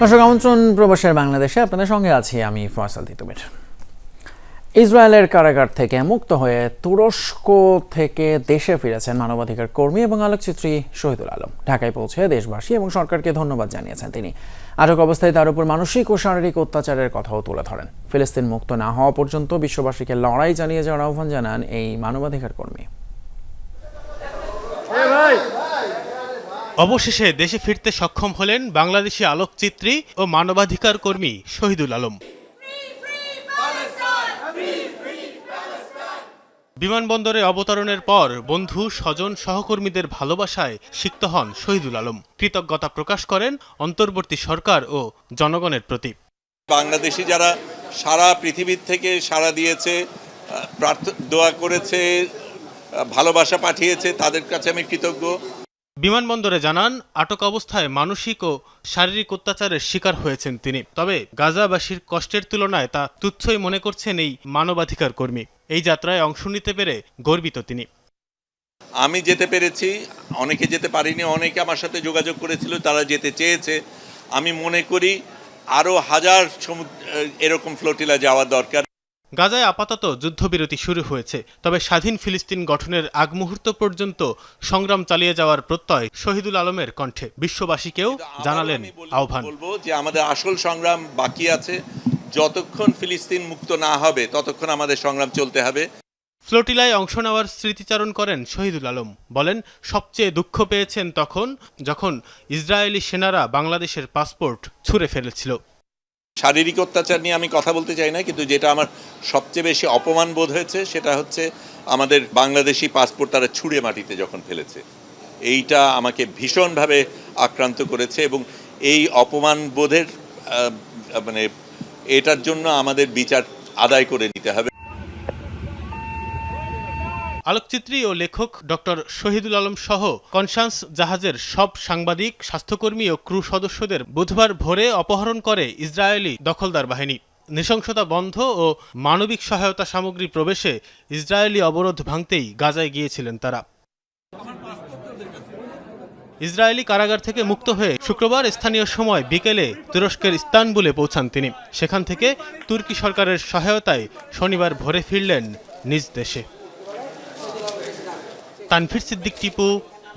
দর্শক, আমন্ত্রণ প্রবাসের বাংলাদেশে। আপনাদের সঙ্গে আছি আমি ফয়সাল তিতুমির। ইসরায়েলের কারাগার থেকে মুক্ত হয়ে তুরস্ক থেকে দেশে ফিরেছেন মানবাধিকার কর্মী এবং আলোকচিত্রী শহীদুল আলম। ঢাকায় পৌঁছে দেশবাসী এবং সরকারকে ধন্যবাদ জানিয়েছেন তিনি। আটক অবস্থায় তার উপর মানসিক ও শারীরিক অত্যাচারের কথাও তুলে ধরেন। ফিলিস্তিন মুক্ত না হওয়া পর্যন্ত বিশ্ববাসীকে লড়াই চালিয়ে যাওয়ার আহ্বান জানান এই মানবাধিকার কর্মী। অবশেষে দেশে ফিরতে সক্ষম হলেন বাংলাদেশি আলোকচিত্রী ও মানবাধিকার কর্মী শহীদুল আলম। বিমানবন্দরে অবতরণের পর বন্ধু, স্বজন, সহকর্মীদের ভালোবাসায় সিক্ত হন শহীদুল আলম। কৃতজ্ঞতা প্রকাশ করেন অন্তর্বর্তী সরকার ও জনগণের প্রতি। বাংলাদেশি যারা সারা পৃথিবীর থেকে সাড়া দিয়েছে দোয়া করেছে ভালোবাসা পাঠিয়েছে, তাদের কাছে আমি কৃতজ্ঞ। বিমানবন্দরে জানান, আটক অবস্থায় মানসিক ও শারীরিক অত্যাচারের শিকার হয়েছেন তিনি। তবে গাজাবাসীর কষ্টের তুলনায় তা তুচ্ছই মনে করছেন এই মানবাধিকার কর্মী। এই যাত্রায় অংশ নিতে পেরে গর্বিত তিনি। আমি যেতে পেরেছি, অনেকে যেতে পারিনি, অনেকে আমার সাথে যোগাযোগ করেছিল, তারা যেতে চেয়েছে। আমি মনে করি আরও হাজার এরকম ফ্লোটিলা যাওয়া দরকার। গাজায় আপাতত যুদ্ধবিরতি শুরু হয়েছে তবে স্বাধীন ফিলিস্তিন গঠনের আগ মুহূর্ত পর্যন্ত সংগ্রাম চালিয়ে যাওয়ার প্রত্যয় শহীদুল আলমের কণ্ঠে। বিশ্ববাসীকেও জানালেন আহ্বান। বলব যে আমাদের আসল সংগ্রাম বাকি আছে। যতক্ষণ ফিলিস্তিন মুক্ত না হবে ততক্ষণ আমাদের সংগ্রাম চলতে হবে। ফ্লোটিলায় অংশ নেওয়ার স্মৃতিচারণ করেন শহীদুল আলম। বলেন সবচেয়ে দুঃখ পেয়েছেন তখন যখন ইসরায়েলি সেনারা বাংলাদেশের পাসপোর্ট ছুঁড়ে ফেলেছিল। শারীরিক অত্যাচার নিয়ে আমি কথা বলতে চাই না, কিন্তু যেটা আমার সবচেয়ে বেশি অপমান বোধ হয়েছে সেটা হচ্ছে আমাদের বাংলাদেশি পাসপোর্ট তারা ছুঁড়ে মাটিতে যখন ফেলেছে। এইটা আমাকে ভীষণভাবে আক্রান্ত করেছে এবং এই অপমান বোধের মানে এটার জন্য আমাদের বিচার আদায় করে নিতে হবে। আলোকচিত্রী ও লেখক ডক্টর শহীদুল আলম সহ কনসান্স জাহাজের সব সাংবাদিক, স্বাস্থ্যকর্মী ও ক্রু সদস্যদের বুধবার ভোরে অপহরণ করে ইসরায়েলি দখলদার বাহিনী। নৃশংসতা বন্ধ ও মানবিক সহায়তা সামগ্রী প্রবেশে ইসরায়েলি অবরোধ ভাঙতেই গাজায় গিয়েছিলেন তারা। ইসরায়েলি কারাগার থেকে মুক্ত হয়ে শুক্রবার স্থানীয় সময় বিকেলে তুরস্কের ইস্তানবুলে পৌঁছান তিনি। সেখান থেকে তুর্কি সরকারের সহায়তায় শনিবার ভোরে ফিরলেন নিজ দেশে। তানফির সিদ্দিক টিপু,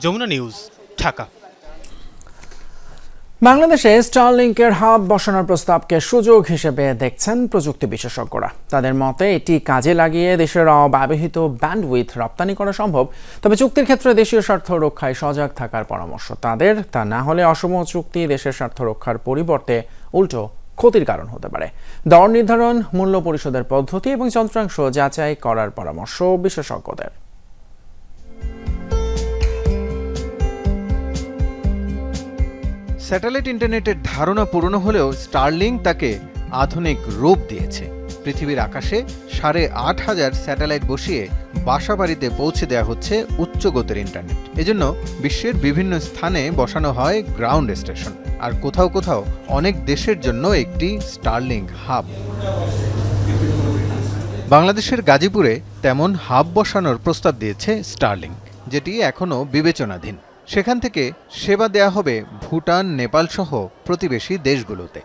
যমুনা নিউজ, ঢাকা। বাংলাদেশে স্টারলিংকের হাব বসানোর প্রস্তাবকে সুযোগ হিসেবে দেখছেন প্রযুক্তি বিশেষজ্ঞরা। তাদের মতে, এটি কাজে লাগিয়ে দেশের অব্যবহৃত ব্যান্ডউইথ রপ্তানি করা সম্ভব, তবে চুক্তির ক্ষেত্রে দেশীয় স্বার্থ রক্ষায় সজাগ থাকার পরামর্শ তাদের। তা না হলে অসম চুক্তি দেশের স্বার্থ রক্ষার পরিবর্তে উল্টো ক্ষতির কারণ হতে পারে। দর নির্ধারণ, মূল্য পরিশোধের পদ্ধতি এবং যন্ত্রাংশ যাচাই করার পরামর্শ বিশেষজ্ঞদের। স্যাটেলাইট ইন্টারনেটের ধারণা পুরনো হলেও স্টারলিং তাকে আধুনিক রূপ দিয়েছে। পৃথিবীর আকাশে সাড়ে আট হাজার স্যাটেলাইট বসিয়ে বাসা বাড়িতে পৌঁছে দেওয়া হচ্ছে উচ্চ গতির ইন্টারনেট। এজন্য বিশ্বের বিভিন্ন স্থানে বসানো হয় গ্রাউন্ড স্টেশন। আর কোথাও কোথাও অনেক দেশের জন্য একটি স্টারলিং হাব। বাংলাদেশের গাজীপুরে তেমন হাব বসানোর প্রস্তাব দিয়েছে স্টারলিং, যেটি এখনও বিবেচনাধীন। সেখান থেকে সেবা দেয়া হবে ভুটান নেপাল সহ প্রতিবেশী দেশগুলোতে।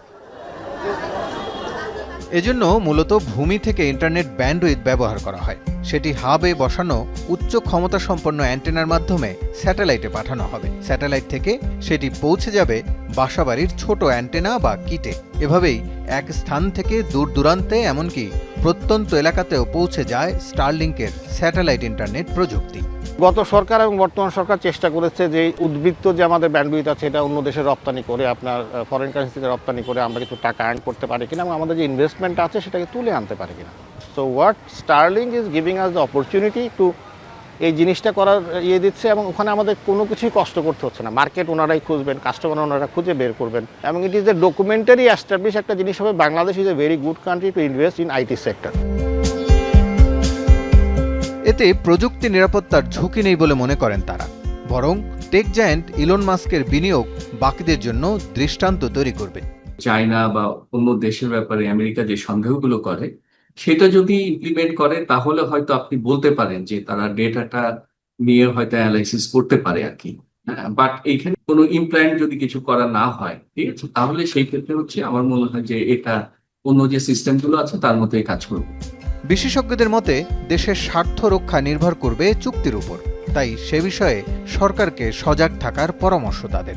এজন্য মূলত ভূমি থেকে ইন্টারনেট ব্যান্ডউইথ ব্যবহার করা হয়। সেটি হাবে বসানো উচ্চ ক্ষমতা সম্পন্ন অ্যান্টেনার মাধ্যমে স্যাটেলাইটে পাঠানো হবে। স্যাটেলাইট থেকে সেটি পৌঁছে যাবে বাসাবাড়ির ছোট অ্যান্টেনা বা কিটে। এভাবেই এক স্থান থেকে দূর দূরান্তে, এমনকি প্রত্যন্ত এলাকাতেও পৌঁছে যায় স্টারলিংকের স্যাটেলাইট ইন্টারনেট প্রযুক্তি। গত সরকার এবং বর্তমান সরকার চেষ্টা করেছে যে উদ্বৃত্ত যে আমাদের ব্যান্ডউইথ আছে, এটা অন্য দেশে রপ্তানি করে, আপনার ফরেন কারেন্সিতে রপ্তানি করে আমরা কিছু টাকা আর্ন করতে পারি কিনা এবং আমাদের যে ইনভেস্টমেন্ট আছে সেটাকে তুলে আনতে পারি কিনা। So what Starlink is giving us the opportunity to এই জিনিসটা করার ইয়ে দিচ্ছে এবং ওখানে আমাদের কোনো কিছুই কষ্ট করতে হচ্ছে না। মার্কেট ওনারাই খুঁজবেন কাস্টমার ওনারা খুঁজে বের করবেন এবং it is a documentary establish একটা জিনিস হবে Bangladesh is a very good country to invest in IT sector এতে প্রযুক্তি নিরাপত্তার ঝুঁকি নেই বলে মনে করেন তারা। বরং টেক জায়ান্ট ইলন মাস্কের বিনিয়োগ বাকিদের জন্য দৃষ্টান্ত তৈরি করবে। চায়না বা অন্য দেশের ব্যাপারে আমেরিকা যে সন্দেহগুলো করে, সেটা যদি ইমপ্লিমেন্ট করে, তাহলে হয়তো আপনি বলতে পারেন যে তারা ডেটাটা নিয়ে হয়তো অ্যানালাইসিস করতে পারে আর কি। বাট এইখানে কোনো ইমপ্ল্যান্ট যদি কিছু করা না হয়, ঠিক আছে? তাহলে সেই ক্ষেত্রে হচ্ছে আমার মনে হয় যে এটা অন্য যে সিস্টেমগুলো আছে, তার মধ্যে কাজ করবে। বিশেষজ্ঞদের মতে, দেশের স্বার্থ রক্ষা নির্ভর করবে চুক্তির উপর। তাই সে বিষয়ে সরকারকে সজাগ থাকার পরামর্শ তাদের।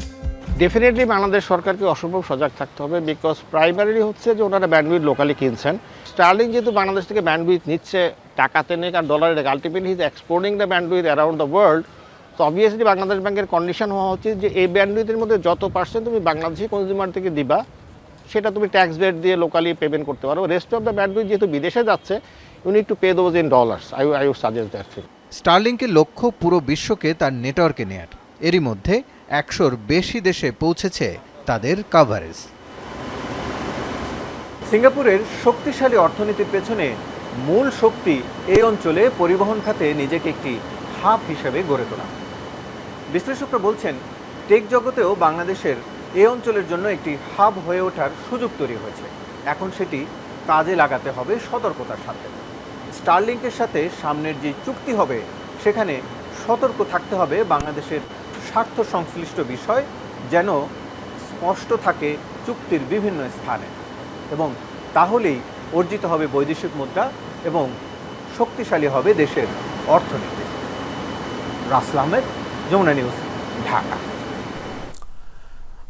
ডেফিনেটলি বাংলাদেশ সরকারকে অসম্ভব সজাগ থাকতে হবে বিকজ প্রাইমারিলি হচ্ছে যে ওনারা ব্যান্ডউইথ লোকালি কিনছেন। স্টার্লিং যেহেতু বাংলাদেশ থেকে ব্যান্ডউইথ নিচ্ছে টাকাতে নেই আর ডলারে নেই ultimately his exporting the bandwidth around the world তো অবভিয়াসলি বাংলাদেশ ব্যাংকের কন্ডিশন হওয়া উচিত যে এই ব্যান্ডউইথের মধ্যে যত পার্সেন্ট তুমি বাংলাদেশি কনজিউমার থেকে দিবা সেটা তুমি ট্যাক্স রেট দিয়ে লোকালি পেমেন্ট করতে পারো। রেস্ট অফ দ্য ব্যান্ডউইথ যেহেতু বিদেশে যাচ্ছে you need to pay those in dollars I I would suggest that thing স্টার্লিংকের লক্ষ্য পুরো বিশ্বকে তার নেটওয়ার্কে নেয়ার। এরই মধ্যে একশোর বেশি দেশে পৌঁছেছে তাদের কাভারেজ সিঙ্গাপুরের শক্তিশালী অর্থনীতির পেছনে মূল শক্তি এই অঞ্চলে পরিবহন খাতে নিজেকে একটি হাব হিসেবে গড়ে তোলা। বিশ্লেষকরা বলছেন টেক জগতেও বাংলাদেশের এই অঞ্চলের জন্য একটি হাব হয়ে ওঠার সুযোগ তৈরি হয়েছে। এখন সেটি কাজে লাগাতে হবে সতর্কতার সাথে। স্টারলিংকের সাথে সামনের যে চুক্তি হবে, সেখানে সতর্ক থাকতে হবে বাংলাদেশের স্বার্থ সংশ্লিষ্ট বিষয় যেন স্পষ্ট থাকে চুক্তির বিভিন্ন স্থানে। এবং তাহলেই অর্জিত হবে বৈদেশিক মুদ্রা এবং শক্তিশালী হবে দেশের অর্থনীতি। রাসেল আহমেদ, যমুনা নিউজ, ঢাকা।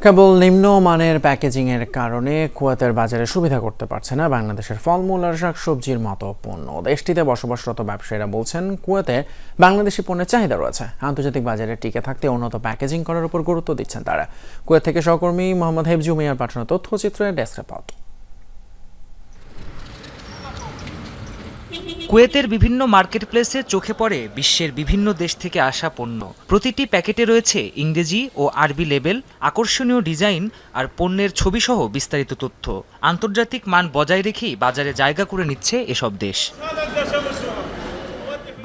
কেবল নিম্নমানের প্যাকেজিংয়ের কারণে কুয়াতের বাজারে সুবিধা করতে পারছে না বাংলাদেশের ফলমূল আর শাকসবজির মতো পণ্য। দেশটিতে বসবাসরত ব্যবসায়ীরা বলছেন, কুয়াতে বাংলাদেশি পণ্যের চাহিদা রয়েছে। আন্তর্জাতিক বাজারে টিকে থাকতে উন্নত প্যাকেজিং করার উপর গুরুত্ব দিচ্ছেন তারা। কুয়েত থেকে সহকর্মী মোহাম্মদ হেফজুমিয়ার পাঠানো তথ্যচিত্রের ডেস্ক রিপোর্ট। কুয়েতের বিভিন্ন মার্কেটপ্লেসে চোখে পড়ে বিশ্বের বিভিন্ন দেশ থেকে আসা পণ্য। প্রতিটি প্যাকেটে রয়েছে ইংরেজি ও আরবি লেবেল আকর্ষণীয় ডিজাইন আর পণ্যের ছবিসহ বিস্তারিত তথ্য। আন্তর্জাতিক মান বজায় রেখেই বাজারে জায়গা করে নিচ্ছে এসব দেশ।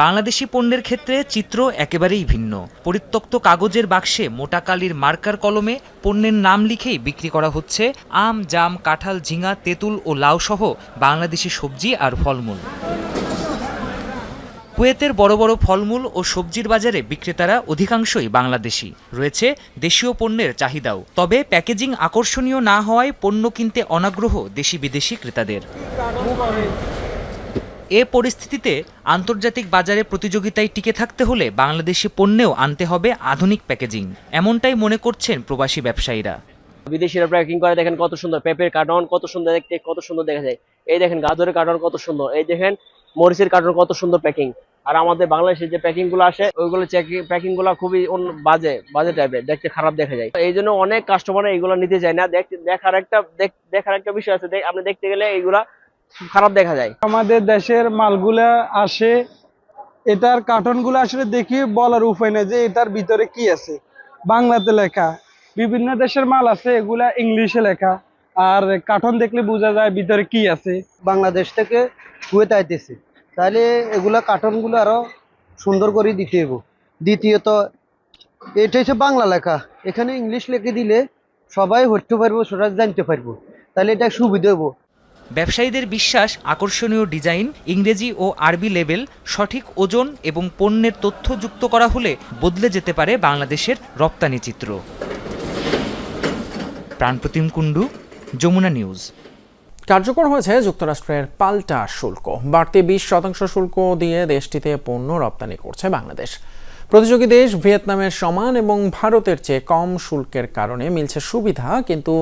বাংলাদেশি পণ্যের ক্ষেত্রে চিত্র একেবারেই ভিন্ন। পরিত্যক্ত কাগজের বাক্সে মোটা কালির মার্কার কলমে পণ্যের নাম লিখেই বিক্রি করা হচ্ছে আম, জাম, কাঁঠাল, ঝিঙা, তেঁতুল ও লাউ সহ বাংলাদেশি সবজি আর ফলমূল। কুয়েতের বড় বড় ফলমূল ও সবজির বাজারে বিক্রেতারা অধিকাংশই বাংলাদেশি। রয়েছে দেশীয় পণ্যের চাহিদাও। তবে প্যাকেজিং আকর্ষণীয় না হওয়ায় পণ্য কিনতে অনাগ্রহ দেশি বিদেশি ক্রেতাদের। এ পরিস্থিতিতে আন্তর্জাতিক বাজারে প্রতিযোগিতায় টিকে থাকতে হলে বাংলাদেশি পণ্যেও আনতে হবে আধুনিক প্যাকেজিং। এমনটাই মনে করছেন প্রবাসী ব্যবসায়ীরা। বিদেশিরা প্যাকিং করে, দেখেন কত সুন্দর, পেঁপের কার্টন কত সুন্দর দেখতে, কত সুন্দর দেখা যায়। এই দেখেন গাজরের কার্টন কত সুন্দর। এই দেখেন মরিচের কার্টন কত সুন্দর প্যাকিং আর আমাদের বাংলাদেশের যে প্যাকিংগুলো আসে, ওইগুলো প্যাকিংগুলো খুবই বাজে বাজে টাইপের দেখতে খারাপ দেখা যায়। এই জন্য অনেক কাস্টমার এইগুলো নিতে চায় না। দেখার একটা, দেখ- দেখার একটা বিষয় আছে আপনি দেখতে গেলে এইগুলা খারাপ দেখা যায়। আমাদের দেশের মালগুলা আসে, এটার কার্টনগুলো আসলে দেখি বলার উপায় নেই যে এটার ভিতরে কি আছে। বাংলাতে লেখা, বিভিন্ন দেশের মাল আছে, এগুলা ইংলিশে লেখা। আর কার্টন দেখলে বোঝা যায় ভিতরে কি আছে। বাংলাদেশ থেকে কুয়েত আইতেছে। তাহলে এগুলা কার্টনগুলো আরও সুন্দর করে দিতে হইব। দ্বিতীয়ত এটা হচ্ছে বাংলা লেখা। এখানে ইংলিশ লিখে দিলে সবাই হতে পারব সবাই জানতে পারব। তাহলে এটা সুবিধা হইব। ব্যবসায়ীদের বিশ্বাস আকর্ষণীয় ডিজাইন ইংরেজি ও আরবি লেবেল সঠিক ওজন এবং পণ্যের তথ্য যুক্ত করা হলে বদলে যেতে পারে বাংলাদেশের রপ্তানি চিত্র। প্রাণপ্রতিম কুণ্ডু। যমুনা নিউজ। কার্যকর হয়েছে যুক্তরাষ্ট্রের পাল্টা শুল্ক। বাড়তি বিশ শতাংশ শুল্ক দিয়ে দেশটিতে পণ্য রপ্তানি করছে বাংলাদেশ। প্রতিযোগী দেশ ভিয়েতনামের সমান এবং ভারতের চেয়ে কম শুল্কের কারণে মিলছে সুবিধা, কিন্তু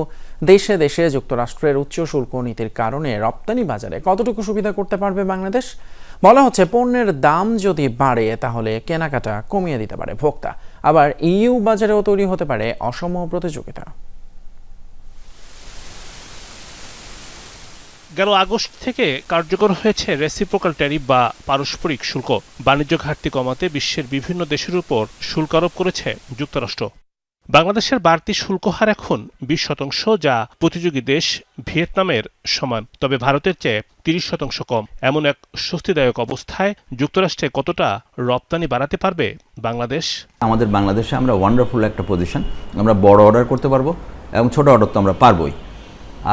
দেশে দেশে যুক্তরাষ্ট্রের উচ্চ শুল্ক নীতির কারণে রপ্তানি বাজারে কতটুকু সুবিধা করতে পারবে বাংলাদেশ? বলা হচ্ছে পণ্যের দাম যদি বাড়ে, তাহলে কেনাকাটা কমিয়ে দিতে পারে ভোক্তা। আবার ইইউ বাজারেও তৈরি হতে পারে অসম প্রতিযোগিতা। গেল আগস্ট থেকে কার্যকর হয়েছে রেসিপ্রোকাল ট্যারিফ বা পারস্পরিক শুল্ক। বাণিজ্য ঘাটতি কমাতে বিশ্বের বিভিন্ন দেশের উপর শুল্ক আরোপ করেছে যুক্তরাষ্ট্র। বাংলাদেশের বাড়তি শুল্ক হার এখন বিশ শতাংশ, যা প্রতিযোগী দেশ ভিয়েতনামের সমান, তবে ভারতের চেয়ে তিরিশ শতাংশ কম। এমন এক স্বস্তিদায়ক অবস্থায় যুক্তরাষ্ট্রে কতটা রপ্তানি বাড়াতে পারবে বাংলাদেশ? আমাদের বাংলাদেশে আমরা ওয়ান্ডারফুল একটা পজিশন আমরা বড় অর্ডার করতে পারব এবং ছোট অর্ডার তো আমরা পারবোই।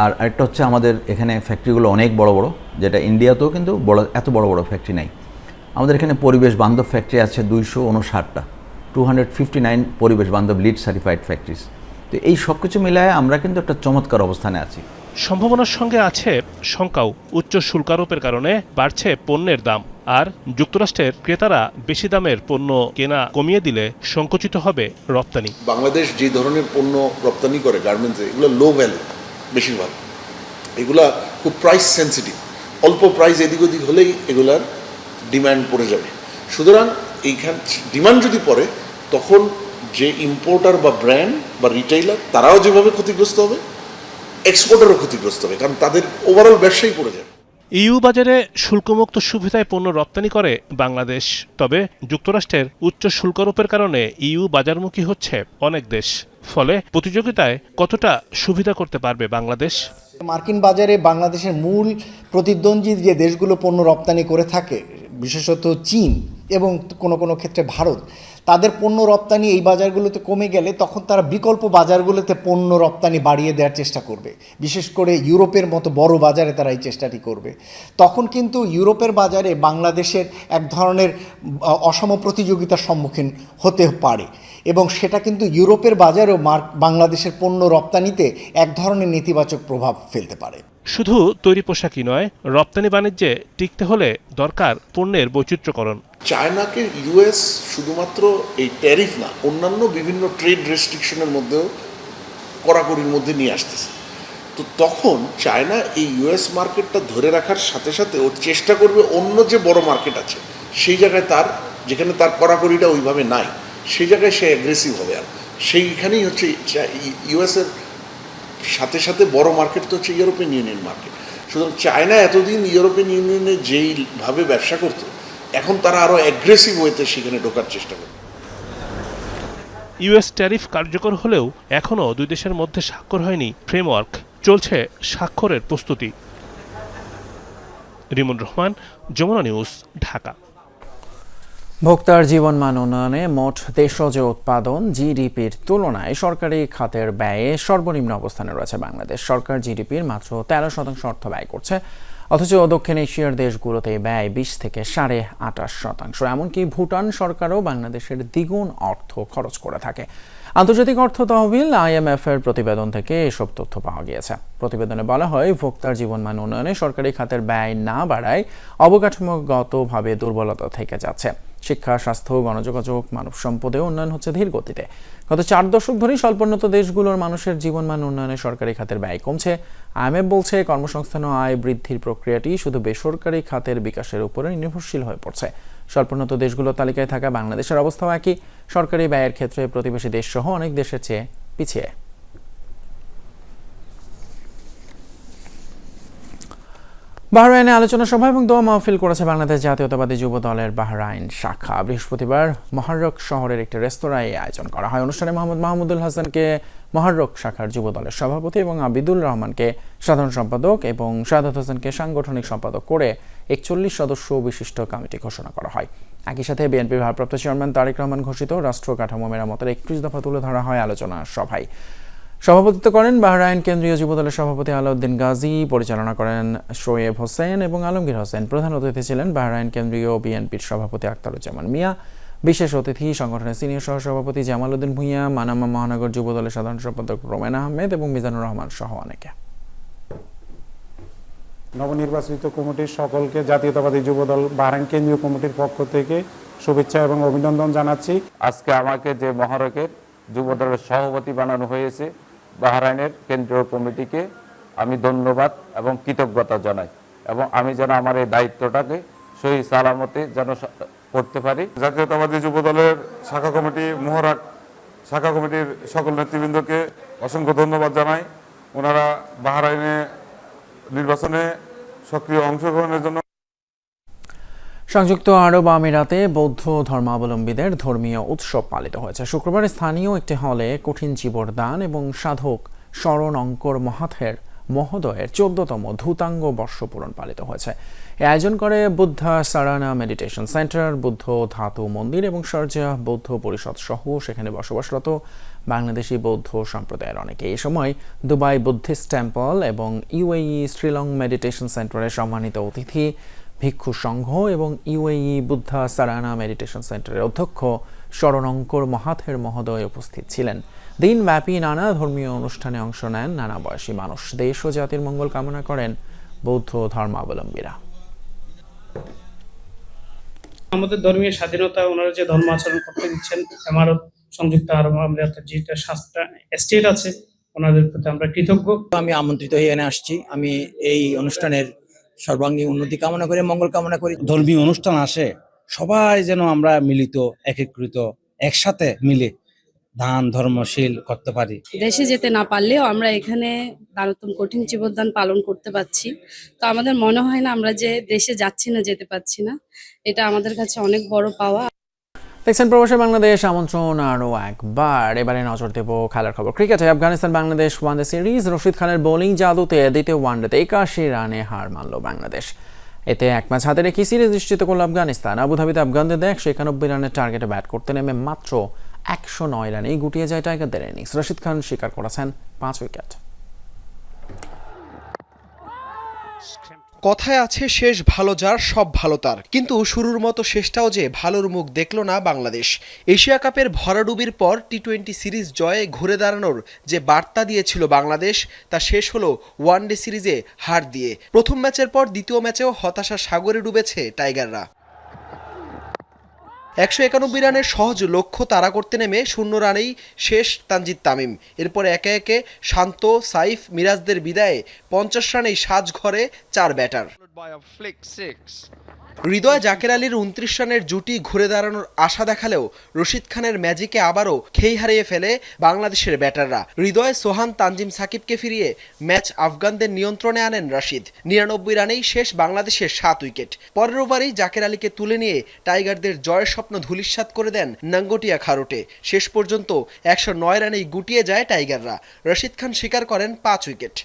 আর আরেকটা হচ্ছে আমাদের এখানে ফ্যাক্টরিগুলো অনেক বড় বড় যেটা ইন্ডিয়াতেও কিন্তু বড় এত বড় বড় ফ্যাক্টরি নাই। আমাদের এখানে পরিবেশ বান্ধব ফ্যাক্টরি আছে দুইশো উনষাটটা টু হান্ড্রেড ফিফটি নাইন পরিবেশ বান্ধব লিড সার্টিফাইড ফ্যাক্টরিজ তো এই সব কিছু মিলায় আমরা কিন্তু একটা চমৎকার অবস্থানে আছি। সম্ভাবনার সঙ্গে আছে শঙ্কাও উচ্চ শুল্কারোপের কারণে বাড়ছে পণ্যের দাম আর যুক্তরাষ্ট্রের ক্রেতারা বেশি দামের পণ্য কেনা কমিয়ে দিলে সংকুচিত হবে রপ্তানি। বাংলাদেশ যে ধরনের পণ্য রপ্তানি করে গার্মেন্টসে এগুলো লো ভ্যালু বেশিরভাগ। এগুলা খুব প্রাইস সেন্সিটিভ অল্প প্রাইস এদিক ওদিক হলেই এগুলার ডিমান্ড পড়ে যাবে। সুতরাং এইখান ডিমান্ড যদি পড়ে, তখন যে ইম্পোর্টার বা ব্র্যান্ড বা রিটেইলার তারাও যেভাবে ক্ষতিগ্রস্ত হবে এক্সপোর্টারও ক্ষতিগ্রস্ত হবে, কারণ তাদের ওভারঅল ব্যবসায়ী পড়ে যাবে। ইউ বাজারে শুল্কমুক্ত সুবিধায় পণ্য রপ্তানি করে বাংলাদেশ, তবে যুক্তরাষ্ট্রের উচ্চ শুল্কারোপের কারণে ইউ বাজারমুখী হচ্ছে অনেক দেশ। ফলে প্রতিযোগিতায় কতটা সুবিধা করতে পারবে বাংলাদেশ? মার্কিন বাজারে বাংলাদেশের মূল প্রতিদ্বন্দ্বী যে দেশগুলো পণ্য রপ্তানি করে থাকে, বিশেষত চীন এবং কোনো কোনো ক্ষেত্রে ভারত, তাদের পণ্য রপ্তানি এই বাজারগুলোতে কমে গেলে তখন তারা বিকল্প বাজারগুলোতে পণ্য রপ্তানি বাড়িয়ে দেওয়ার চেষ্টা করবে। বিশেষ করে ইউরোপের মতো বড় বাজারে তারা এই চেষ্টাটি করবে। তখন কিন্তু ইউরোপের বাজারে বাংলাদেশের এক ধরনের অসম প্রতিযোগিতার সম্মুখীন হতে পারে। এবং সেটা কিন্তু ইউরোপের বাজারেও বাংলাদেশের পণ্য রপ্তানিতে এক ধরনের নেতিবাচক প্রভাব ফেলতে পারে। শুধু তৈরি পোশাকই নয় রপ্তানি বাণিজ্যে টিকতে হলে দরকার পণ্যের বৈচিত্র্যকরণ। চায়নাকে ইউএস শুধুমাত্র এই ট্যারিফ না অন্যান্য বিভিন্ন ট্রেড রেস্ট্রিকশনের মধ্যেও কড়াকড়ির মধ্যে নিয়ে আসতেছে। তো তখন চায়না এই ইউএস মার্কেটটা ধরে রাখার সাথে সাথে ও চেষ্টা করবে অন্য যে বড় মার্কেট আছে সেই জায়গায় তার যেখানে তার কড়াকড়িটা ওইভাবে নাই। সেই জায়গায় সে অ্যাগ্রেসিভ হবে। আর সেইখানেই হচ্ছে ইউএসের সাথে সাথে বড় মার্কেট তো হচ্ছে ইউরোপিয়ান ইউনিয়ন মার্কেট সুতরাং চায়না এতদিন ইউরোপিয়ান ইউনিয়নে যেইভাবে ব্যবসা করতো, এখন তারা আরও অ্যাগ্রেসিভ ওয়েতে সেখানে ঢোকার চেষ্টা করে ইউএস ট্যারিফ কার্যকর হলেও এখনও দুই দেশের মধ্যে স্বাক্ষর হয়নি। ফ্রেমওয়ার্ক চলছে স্বাক্ষরের প্রস্তুতি। রিমন রহমান, যমুনা নিউজ, ঢাকা। ভোক্তার জীবনমান উন্নয়নে মোট দেশজ উৎপাদন জিডিপির তুলনায় সরকারি খাতের ব্যয়ে সর্বনিম্ন অবস্থানে রয়েছে বাংলাদেশ। সরকার জিডিপির মাত্র তেরো শতাংশ অর্থ ব্যয় করছে, অথচ দক্ষিণ এশিয়ার দেশগুলোতে ব্যয় বিশ থেকে সাড়ে আটাশ শতাংশ। এমনকি ভুটান সরকারও বাংলাদেশের দ্বিগুণ অর্থ খরচ করে থাকে। আন্তর্জাতিক অর্থ তহবিল আইএমএফ এর প্রতিবেদন থেকে এসব তথ্য পাওয়া গিয়েছে। প্রতিবেদনে বলা হয়, ভোক্তার জীবনমান উন্নয়নে সরকারি খাতের ব্যয় না বাড়ায় অবকাঠামোগতভাবে দুর্বলতা থেকে যাচ্ছে। শিক্ষা, স্বাস্থ্য, গণযোগাযোগ, মানব সম্পদে উন্নয়ন হচ্ছে ধীর গতিতে। গত চার দশক ধরেই স্বল্পোন্নত দেশগুলোর মানুষের জীবনমান উন্নয়নে সরকারি খাতের ব্যয় কমছে। আইএমএফ বলছে, কর্মসংস্থান ও আয় বৃদ্ধির প্রক্রিয়াটি শুধু বেসরকারি খাতের বিকাশের উপরে নির্ভরশীল হয়ে পড়ছে। স্বল্পোন্নত দেশগুলোর তালিকায় থাকা বাংলাদেশের অবস্থাও একই। সরকারি ব্যয়ের ক্ষেত্রে প্রতিবেশী দেশসহ অনেক দেশের চেয়ে পিছিয়ে। বাহরাইনে আলোচনা সভা এবং দোয়া মাহফিল করেছে বাংলাদেশ জাতীয়তাবাদী যুব দলের বাহরাইন শাখা। বৃহস্পতিবার মহারক শহরের একটি রেস্তোরাঁয় আয়োজন করা হয়। অনুষ্ঠানে মোহাম্মদ মাহমুদুল হাসানকে মহারক শাখার যুব দলের সভাপতি এবং আবিদুল রহমানকে সাধারণ সম্পাদক এবং সাদাত হোসেনকে সাংগঠনিক সম্পাদক করে একচল্লিশ সদস্য বিশিষ্ট কমিটি ঘোষণা করা হয়। একই সাথে বিএনপির ভারপ্রাপ্ত চেয়ারম্যান তারেক রহমান ঘোষিত, রাষ্ট্র কাঠামো মেরামতের একত্রিশ দফা তুলে ধরা হয় আলোচনা সভায়। সভাপতিত্ব করেন বাহরাইন কেন্দ্রীয় যুবদলের সভাপতি আলাউদ্দিন গাজী পরিচালনা করেন শোয়েব হোসেন এবং আলমগীর হোসেন। প্রধান অতিথি ছিলেন বাহরাইন কেন্দ্রীয় বিএনপির সভাপতি আখতারুজ্জামান মিয়া। বিশেষ অতিথি সংগঠনের সিনিয়র সহসভাপতি জামাল উদ্দিন ভূঁইয়া মানামা মহানগর যুবদলের সাধারণ সম্পাদক রোমেন আহমেদ এবং মিজানুর রহমান সহ অনেকে। নবনির্বাচিত কমিটির সকলকে জাতীয়তাবাদী যুবদল বাহরাইন কেন্দ্রীয় কমিটির পক্ষ থেকে শুভেচ্ছা এবং অভিনন্দন জানাচ্ছি। আজকে আমাকে যে মহারকের যুবদলের সভাপতি বানানো হয়েছে বাহরাইনের কেন্দ্রীয় কমিটিকে আমি ধন্যবাদ এবং কৃতজ্ঞতা জানাই এবং আমি যেন আমার এই দায়িত্বটাকে সহি সালামতে যেন করতে পারি। জাতীয়তাবাদী যুবদলের শাখা কমিটি মোহরাক শাখা কমিটির সকল নেতৃবৃন্দকে অসংখ্য ধন্যবাদ জানাই। ওনারা বাহরাইনে নির্বাচনে সক্রিয় অংশগ্রহণের জন্য সংযুক্ত আরব আমিরাতে বৌদ্ধ ধর্মাবলম্বীদের ধর্মীয় উৎসব পালিত হয়েছে। শুক্রবার স্থানীয় একটি হলে কঠিন জীবর দান এবং সাধক শরণ অঙ্কর মহাথের মহোদয়ের চোদ্দতম ধূতাঙ্গ বর্ষ পূরণ পালিত হয়েছে। এ আয়োজন করে বুদ্ধা সারানা মেডিটেশন সেন্টার, বুদ্ধ ধাতু মন্দির এবং সর্জা বৌদ্ধ পরিষদ সহ সেখানে বসবাসরত বাংলাদেশি বৌদ্ধ সম্প্রদায়ের অনেকে। এই সময় দুবাই বুদ্ধিস্ট টেম্পল এবং ইউএই শ্রীলং মেডিটেশন সেন্টারের সম্মানিত অতিথি ভিক্ষু সংঘ এবং ইউএই বুদ্ধা সারানা মেডিটেশন সেন্টারের অধ্যক্ষ শরণঙ্কর মহাথের মহোদয় উপস্থিত ছিলেন। দিনব্যাপী নানা ধর্মীয় অনুষ্ঠানে অংশ নেন নানা বয়সী মানুষ। দেশ ও জাতির মঙ্গল কামনা করেন বৌদ্ধ ধর্মাবলম্বীরা। আমাদের ধর্মীয় স্বাধীনতা ওনারা যে ধর্ম আচরণ করতে দিচ্ছেন এমারত সংযুক্ত আরব আমিরাতের যেটা শাস্ত্রা এস্টেট আছে ওনাদের প্রতি আমরা কৃতজ্ঞ। আমি আমন্ত্রিত হয়ে এনে আসছি। আমি এই অনুষ্ঠানের সর্বাঙ্গীন উন্নতি কামনা করে মঙ্গল কামনা করি। ধর্মীয় অনুষ্ঠান আসে সবাই যেন আমরা মিলিত একীকৃত একসাথে মিলে দান ধর্মশীল করতে পারি। দেশে যেতে না পারলেও আমরা এখানে দানোত্তম কঠিন জীবদান পালন করতে পারছি। তো আমাদের মনে হয় না আমরা যে দেশে যাচ্ছি না যেতে পারছি না। এটা আমাদের কাছে অনেক বড় পাওয়া। দেখছেন প্রবাসী বাংলাদেশ, আমন্ত্রণ আরও একবার। এবারে নজর দেব খেলার খবর। ক্রিকেটে Afghanistan, Bangladesh, one day series. Rashid খানের বোলিং জাদুতে দ্বিতীয় ওয়ানডেতে একাশি রানে হার মানল বাংলাদেশ। এতে এক ম্যাচ হাতে রেখে সিরিজ নিশ্চিত করল আফগানিস্তান। আবুধাবিতে আফগানদের একশো একানব্বই রানের টার্গেটে ব্যাট করতে নেমে মাত্র একশো নয় রানেই গুটিয়ে যায় টাইগারদের ইনিংস। রশিদ খান স্বীকার করেছেন পাঁচ উইকেট। কথায় আছে, শেষ ভালো যার, সব ভালো তার। কিন্তু শুরুর মতো শেষটাও যে ভালোর মুখ দেখল না বাংলাদেশ। এশিয়া কাপের ভরাডুবির পর টি টোয়েন্টি সিরিজ জয়ে ঘুরে দাঁড়ানোর যে বার্তা দিয়েছিল বাংলাদেশ, তা শেষ হলো ওয়ানডে সিরিজে হার দিয়ে। প্রথম ম্যাচের পর দ্বিতীয় ম্যাচেও হতাশা সাগরে ডুবেছে টাইগাররা। একশো একানব্বই রানের সহজ লক্ষ্য তারা করতে নেমে শূন্য রানেই শেষ তানজিদ তামিম। এরপর একে একে শান্ত, সাইফ, মিরাজদের বিদায়ে পঞ্চাশ রানেই সাজ ঘরে চার ব্যাটার। হৃদয় জাকের আলীর উনত্রিশ রানের জুটি ঘুরে দাঁড়ানোর আশা দেখালেও রশিদ খানের ম্যাজিকে আবারও খেই হারিয়ে ফেলে বাংলাদেশের ব্যাটাররা। হৃদয় সোহান তানজিম সাকিবকে ফিরিয়ে ম্যাচ আফগানদের নিয়ন্ত্রণে আনেন রাশিদ। নিরানব্বই রানেই শেষ বাংলাদেশের সাত উইকেট। পরের ওভারেই জাকের আলীকে তুলে নিয়ে টাইগারদের জয়ের স্বপ্ন ধূলিসাৎ করে দেন নাঙ্গটিয়া খারুটে। শেষ পর্যন্ত একশো নয় রানেই গুটিয়ে যায় টাইগাররা। রশিদ খান স্বীকার করেন পাঁচ উইকেট।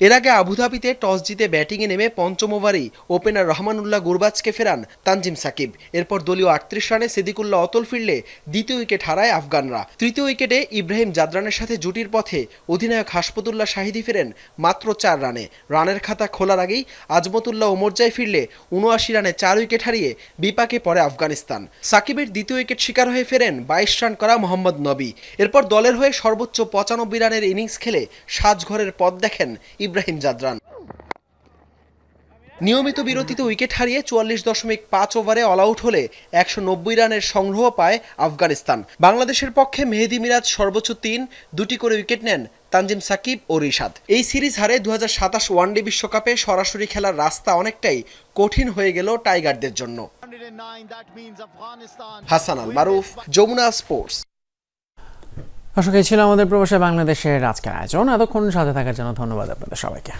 এর আগে আবুধাবিতে টস জিতে ব্যাটিংয়ে নেমে পঞ্চম ওভারেই ওপেনার রহমানুল্লাহ গুরবাজকে ফেরান তানজিম সাকিব। এরপর দলীয় আটত্রিশ রানে সিদ্দিকুল্লাহ অতল ফিরলে দ্বিতীয় উইকেট হারায় আফগানরা। তৃতীয় উইকেটে ইব্রাহিম জাদরানের সাথে জুটির পথে অধিনায়ক হাসপতুল্লাহ শাহিদি ফেরেন মাত্র চার রানে। রানের খাতা খোলার আগেই আজমতুল্লাহ ওমরজায় ফিরলে উনআশি রানে চার উইকেট হারিয়ে বিপাকে পড়ে আফগানিস্তান। সাকিবের দ্বিতীয় উইকেট শিকার হয়ে ফেরেন বাইশ রান করা মোহাম্মদ নবী। এরপর দলের হয়ে সর্বোচ্চ পঁচানব্বই রানের ইনিংস খেলে সাজঘরের পথ দেখেন ইব্রাহিম জাদরান। নিয়মিত বিরতিতে উইকেট হারিয়ে চুয়াল্লিশ দশমিক পাঁচ ওভারে অল আউট হলে একশো নব্বই রানের সংগ্রহ পায় আফগানিস্তান। বাংলাদেশের পক্ষে মেহেদি মিরাজ সর্বোচ্চ তিন দুটি করে উইকেট নেন তানজিম সাকিব ও রিশাদ। এই সিরিজ হারে দু সাতাশ ওয়ানডে বিশ্বকাপে সরাসরি খেলার রাস্তা অনেকটাই কঠিন হয়ে গেল টাইগারদের জন্য। হাসান আল মারুফ যমুনা স্পোর্টস। দর্শক ছিল আমাদের প্রবাসে বাংলাদেশের আজকের আয়োজন। এতক্ষণ সাথে থাকার জন্য ধন্যবাদ আপনাদের সবাইকে।